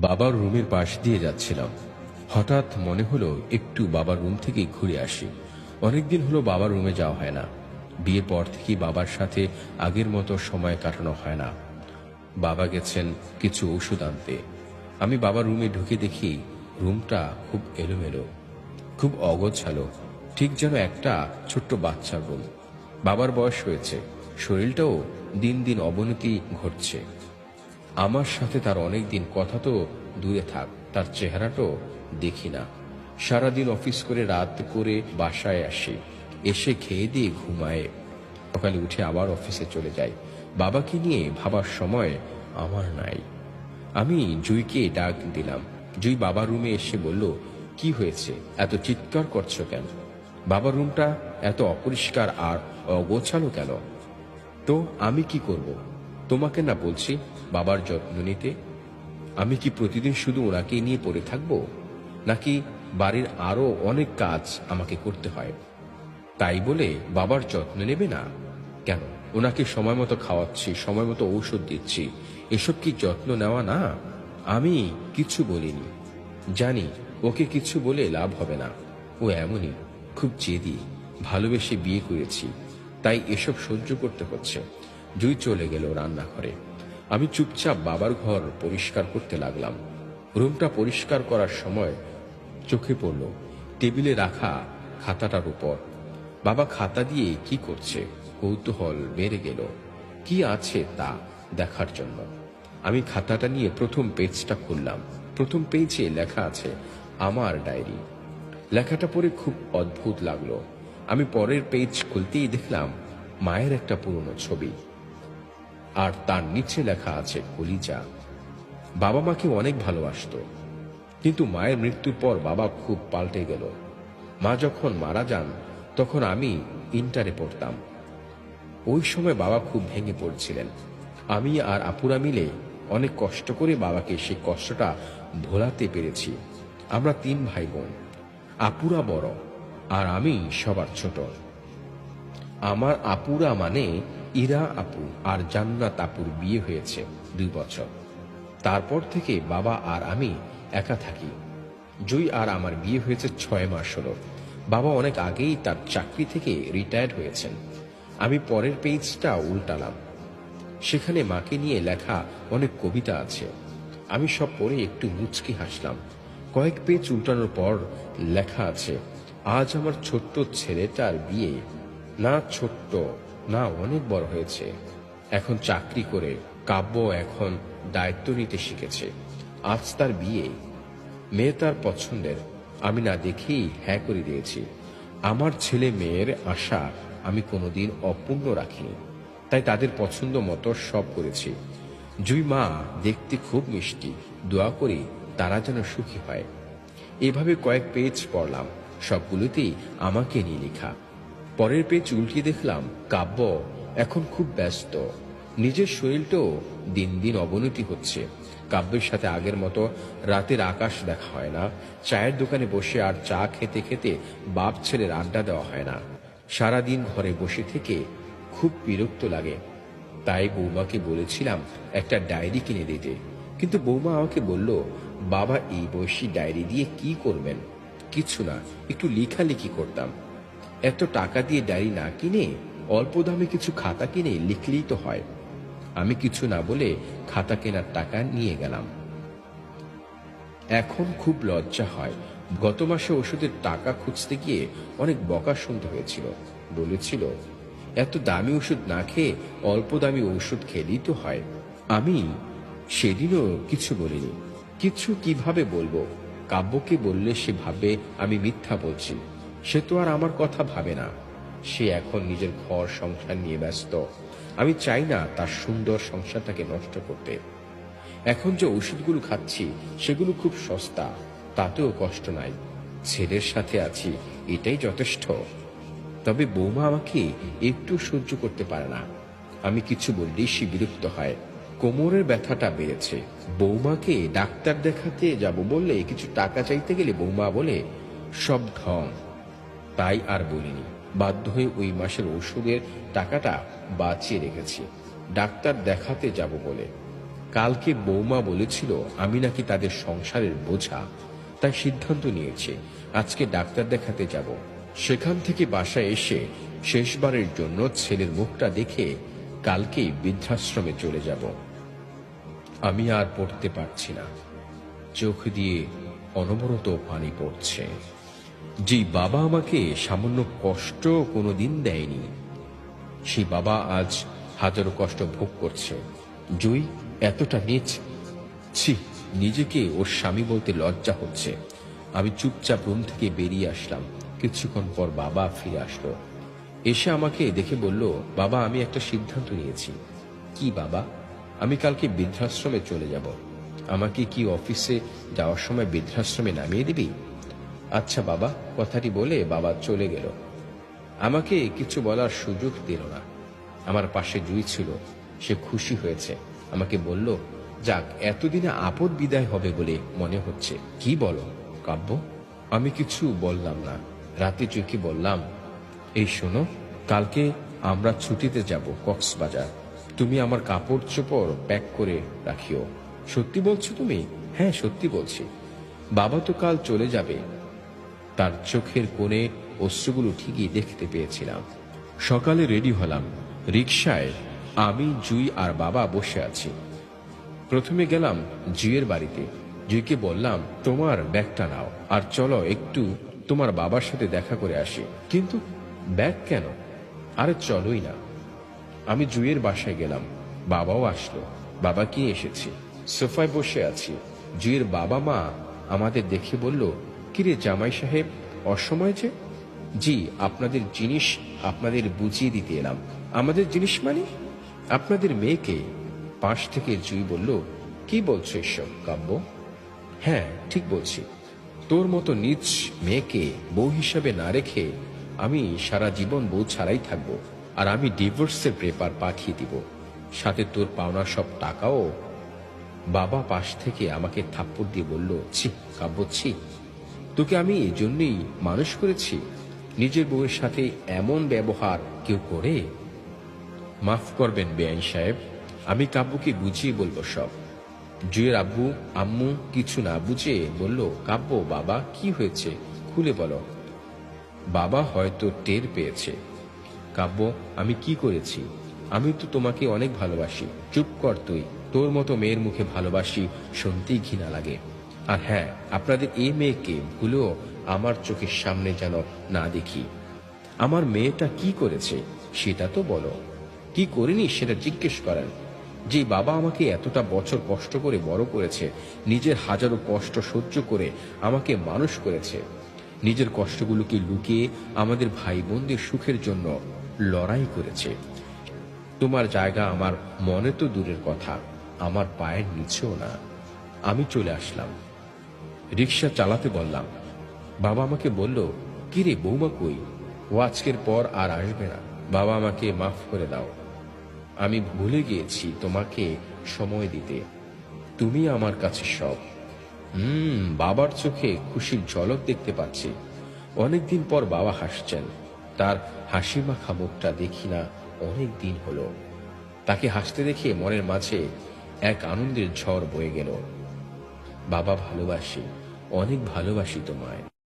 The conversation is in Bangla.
বাবার রুমের পাশ দিয়ে যাচ্ছিলাম। হঠাৎ মনে হলো একটু বাবার রুম থেকে ঘুরে আসি। অনেকদিন হলো বাবার রুমে যাওয়া হয় না। বিয়ের পর থেকেই বাবার সাথে আগের মতো সময় কাটানো হয় না। বাবা গেছেন কিছু ওষুধ আনতে। আমি বাবার রুমে ঢুকে দেখি রুমটা খুব এলোমেলো, খুব অগোছালো, ঠিক যেন একটা ছোট্ট বাচ্চার রুম। বাবার বয়স হয়েছে, শরীরটাও দিন দিন অবনতি ঘটছে। আমার সাথে তার অনেক দিন কথা তো দূরে থাক, তার চেহারাটাও দেখি না। সারাদিন অফিস করে রাত করে বাসায় আসি, এসে খেয়ে দিয়ে ঘুমায়। সকালে উঠে আবার অফিসে চলে যায় বাবাকে নিয়ে ভাবার সময় আমার নাই। আমি জুইকে ডাক দিলাম। জুই বাবার রুমে এসে বলল, কি হয়েছে? এত চিৎকার করছ কেন? বাবার রুমটা এত অপরিষ্কার আর অগোছালো কেন? তো আমি কি করব? তোমাকে না বলছি বাবার যত্ন নিতে? আমি কি প্রতিদিন শুধু ওনাকে নিয়ে পড়ে থাকব? নাকি বাড়ির আরও অনেক কাজ আমাকে করতে হয়? তাই বলে বাবার যত্ন নেবে না? কেন? ওনাকে সময় মতো খাওয়াচ্ছি, সময় মতো ঔষধ দিচ্ছি। এসব কি যত্ন নেওয়া না? আমি কিছু বলিনি। জানি, ওকে কিছু বলে লাভ হবে না। ও এমনই, খুব জেদি। ভালোবেসে বিয়ে করেছি। তাই এসব সহ্য করতে হচ্ছে। জুই চলে গেল রান্নাঘরে। আমি চুপচাপ বাবার ঘর পরিষ্কার করতে লাগলাম। রুমটা পরিষ্কার করার সময় চোখে পড়ল, টেবিলে রাখা খাতাটার উপর। বাবা খাতা দিয়ে কি করছে, কৌতূহল বেড়ে গেল। কি আছে তা দেখার জন্য। আমি খাতাটা নিয়ে প্রথম পেজটা খুললাম। প্রথম পেজে লেখা আছে, আমার ডায়েরি। লেখাটা পড়ে খুব অদ্ভুত লাগল। আমি পরের পেজ খুলতেই দেখলাম, মায়ের একটা পুরনো ছবি। আর তার নিচে লেখা আছে কলিজা। বাবা মাকে অনেক ভালোবাসতো। কিন্তু মায়ের মৃত্যুর পর বাবা খুব পাল্টে গেল। মা যখন মারা যান, তখন আমি ইন্টারে পড়তাম। ওই সময় বাবা খুব ভেঙে পড়ছিলেন। আমি আর আপুরা মিলে অনেক কষ্ট করে বাবাকে সেই কষ্টটা ভোলাতে পেরেছি। আমরা তিন ভাই বোন আপুরা বড় আর আমি সবার ছোট। আমার আপুরা মানে ইরা আপু আর জান্নাত আপুর বিয়ে হয়েছে দুই বছর। তারপর থেকে বাবা আর আমি একা থাকি। জুই আর আমার বিয়ে হয়েছে ছয় মাস হলো। বাবা অনেক আগেই তার চাকরি থেকে রিটায়ার্ড হয়েছেন। আমি পরের পেজটা উল্টালাম। সেখানে মাকে নিয়ে লেখা অনেক কবিতা আছে। আমি সব পড়ে একটু মুচকি হাসলাম। কয়েক পেজ উল্টানোর পর লেখা আছে, আজ আমার ছোট্ট ছেলেটার বিয়ে। না, ছোট্ট। না, অনেক বড় হয়েছে। এখন চাকরি করে কাব্য এখন দায়িত্ব নিতে শিখেছে। আজ তার বিয়ে। মেয়ে তার পছন্দের। আমি না দেখেই হ্যাঁ করে দিয়েছি। আমার ছেলে মেয়ের আশা আমি কোনোদিন অপূর্ণ রাখিনি। তাই তাদের পছন্দ মতো সব করেছি। জুই মা দেখতে খুব মিষ্টি। দোয়া করি তারা যেন সুখী হয়। এভাবে কয়েক পেজ পড়লাম। সবগুলোতেই আমাকে নিয়ে লেখা। পরের পেজ উল্টিয়ে দেখলাম কাব্য এখন খুব ব্যস্ত। নিজের শরীরটাও দিন দিন অবনতি হচ্ছে। কাব্যের সাথে আগের মতো রাতের আকাশ দেখা হয় না। চায়ের দোকানে বসে আর চা খেতে খেতে বাপ ছেলের আড্ডা দেওয়া হয় না। সারাদিন ঘরে বসে থেকে খুব বিরক্ত লাগে। তাই বৌমাকে বলেছিলাম, একটা ডায়েরি কিনে দিতে। কিন্তু বৌমা আমাকে বলল, বাবা, এই বয়সী ডায়েরি দিয়ে কি করবেন? কিছু না, একটু লেখালেখি করতাম। এত টাকা দিয়ে ডায়েরি না কিনে অল্প দামে কিছু খাতা কিনে লিখলেই তো হয়। আমি কিছু না বলে খাতা কেনার টাকা নিয়ে গেলাম। এখন খুব লজ্জা হয়। গত মাসে ওষুধের টাকা খুঁজতে গিয়ে অনেক বকা শুনতে হয়েছিল। বলেছিল, এত দামি ওষুধ না খেয়ে অল্প দামি ওষুধ খেলেই তো হয়। আমি সেদিনও কিছু বলিনি। কিছু কীভাবে বলব? কাব্যকে বললে সে ভাবে আমি মিথ্যা বলছি। সে তো আর আমার কথা ভাবে না। সে এখন নিজের ঘর সংসার নিয়ে ব্যস্ত। আমি চাই না তার সুন্দর সংসারটাকে নষ্ট করতে। এখন যে ওষুধগুলো খাচ্ছি, সেগুলো খুব সস্তা। তাতেও কষ্ট নাই। ছেলের সাথে আছি, এটাই যথেষ্ট। তবে বৌমা আমাকে একটু সহ্য করতে পারে না। আমি কিছু বললেই সে বিরক্ত হয়। কোমরের ব্যথাটা বেড়েছে। বৌমাকে ডাক্তার দেখাতে যাব বললে কিছু টাকা চাইতে গেলে বৌমা বলে, সব ঢং তাই আর বলিনি। বাধ্য হয়ে ওই মাসের ওষুধের টাকাটা বাঁচিয়ে রেখেছি। ডাক্তার দেখাতে যাব বলে। কালকে বৌমা বলেছিল, আমি নাকি তাদের সংসারের বোঝা। তাই সিদ্ধান্ত নিয়েছে, আজকে ডাক্তার দেখাতে যাব। সেখান থেকে বাসায় এসে শেষবারের জন্য ছেলের মুখটা দেখে কালকেই বৃদ্ধাশ্রমে চলে যাব। আমি আর পড়তে পারছি না। চোখ দিয়ে অনবরত পানি পড়ছে। যে বাবা আমাকে সামান্য কষ্ট কোনো দিন দেয়নি সেই বাবা আজ হাজারো কষ্ট ভোগ করছে। জুই, এতটা নিচ। ছি, নিজেকে ওর স্বামী বলতে লজ্জা হচ্ছে। আমি চুপচাপ রুম থেকে বেরিয়ে আসলাম। কিছুক্ষণ পর বাবা ফিরে আসলো। এসে আমাকে দেখে বলল, বাবা, আমি একটা সিদ্ধান্ত নিয়েছি। কি বাবা? আমি কালকে বৃদ্ধাশ্রমে চলে যাব। আমাকে কি অফিসে যাওয়ার সময় বৃদ্ধাশ্রমে নামিয়ে দিবি? আচ্ছা বাবা, কথাটি বলে বাবা চলে গেল। আমাকে কিছু বলার সুযোগ দিল না। আমার পাশে জুই ছিল, সে খুশি হয়েছে। আমাকে বলল, যাক, এতদিনে আপদ বিদায় হবে বলে মনে হচ্ছে। কি বলো, কাব্য? আমি কিছু বললাম না। রাতে চুকি বললাম, এই শোনো, কালকে আমরা ছুটিতে যাব কক্সবাজার। তুমি আমার কাপড় চোপড় প্যাক করে রাখিও। সত্যি বলছো তুমি? হ্যাঁ সত্যি বলছি। বাবা তো কাল চলে যাবে। তার চোখের কোণে অশ্রুগুলো ঠিকই দেখতে পেয়েছিলাম। সকালে রেডি হলাম। রিকশায় আমি, জুই আর বাবা বসে আছি। প্রথমে গেলাম জুয়ের বাড়িতে। জুইকে বললাম, তোমার ব্যাগটা নাও আর চলো একটু তোমার বাবার সাথে দেখা করে আসি। কিন্তু ব্যাগ কেন? আরে চলোই না। আমি জুইয়ের বাসায় গেলাম। বাবাও আসলো। বাবা কি এসেছি? সোফায় বসে আছি। জুইয়ের বাবা মা আমাদের দেখে বলল কিরে জামাই সাহেব, অসময় যে? জি, আপনাদের জিনিস আপনাদের বুঝিয়ে দিতে এলাম। আমাদের জিনিস মানে? আপনাদের মেয়েকে পাশ থেকে জুই বলল, কি বলছো এসব কাব্য? হ্যাঁ ঠিক বলছি। তোর মতো নিজ মেয়েকে বউ হিসাবে না রেখে আমি সারা জীবন বউ ছাড়াই থাকব আর আমি ডিভোর্সের পেপার পাঠিয়ে দিব। সাথে তোর পাওনা সব টাকাও বাবা পাশ থেকে আমাকে থাপ্পড় দিয়ে বলল, ছি, কাব্য, ছি। তোকে আমি এই জন্যই মানুষ করেছি। নিজের বউয়ের সাথে এমন ব্যবহার কেউ করে? মাফ করবেন বেআইন সাহেব, আমি কাব্যকে বুঝিয়ে বলব সব। জুয়ের আব্বু, আম্মু কিছু না বুঝে বলল, কাব্য, বাবা, কি হয়েছে? খুলে বলো। বাবা হয়তো টের পেয়েছে। কাব্য, আমি কি করেছি? আমি তো তোমাকে অনেক ভালোবাসি। চুপ কর তুই। তোর মতো মেয়ের মুখে ভালোবাসি শুনতেই ঘৃণা লাগে। আর হ্যাঁ আপনাদের এই মেয়েকে ভুলেও আমার চোখের সামনে যেন না দেখি। আমার মেয়েটা কি করেছে সেটা তো বলো। কি করিনি সেটা জিজ্ঞেস করেন। যে বাবা আমাকে এতটা বছর কষ্ট করে বড় করেছে, নিজের হাজারো কষ্ট সহ্য করে আমাকে মানুষ করেছে। নিজের কষ্টগুলোকে লুকিয়ে আমাদের ভাই বোনদের সুখের জন্য লড়াই করেছে। তোমার জায়গা আমার মনে তো দূরের কথা, আমার পায়ের নিচেও না। আমি চলে আসলাম। রিক্সা চালাতে বললাম। বাবা আমাকে বলল কিরে বৌমা কই? ও আজকের পর আর আসবে না। বাবা আমাকে মাফ করে দাও। আমি ভুলে গিয়েছি তোমাকে সময় দিতে। তুমি আমার কাছে সব। হুম, বাবার চোখে খুশির ঝলক দেখতে পাচ্ছি। অনেকদিন পর বাবা হাসছেন। তার হাসি মাখা মুখটা দেখি না অনেক দিন হলো। তাকে হাসতে দেখে মনের মাঝে এক আনন্দের ঝড় বয়ে গেল। বাবা ভালোবাসি অনেক ভালোবাসি তোমায়।